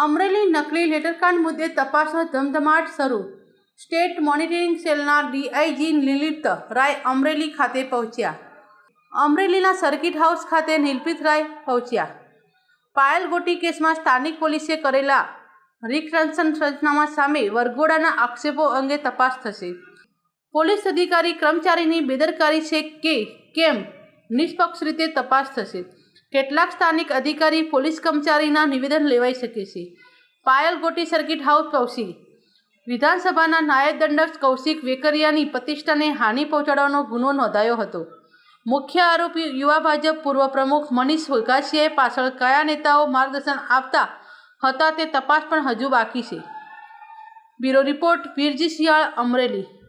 થિયેટરકાંડ મુદ્દે તપાસનો ધમધમાટ શરૂ. સ્ટેટ મોનિટરિંગ સેલના ડીઆઈજી નિલિપ્ત રાય અમરેલી ખાતે પહોંચ્યા. અમરેલીના સર્કિટ હાઉસ ખાતે નિલપિત રાય પહોંચ્યા. પાયલ ગોટી કેસમાં સ્થાનિક પોલીસે કરેલા રિક્રન્સન રચનામા સામે વરઘોડાના આક્ષેપો અંગે તપાસ થશે. પોલીસ અધિકારી, કર્મચારીની બેદરકારી છે કે કેમ? નિષ્પક્ષ રીતે તપાસ થશે. કેટલાક સ્થાનિક અધિકારી પોલીસ કર્મચારીના નિવેદન લેવાઈ શકે છે. Payal Goti circuit house Kaushik. વિધાનસભાના નાયબ દંડક કૌશિક વેકરિયાની પ્રતિષ્ઠાને હાનિ પહોંચાડવાનો ગુનો નોંધાયો હતો. મુખ્ય આરોપી યુવા ભાજપ પૂર્વ પ્રમુખ મનીષ વઘાસિયાએ પાછળ કયા નેતાઓ માર્ગદર્શન આપતા હતા તે તપાસ પણ હજુ બાકી છે. Bureau report, Virji Shiyal, Amreli.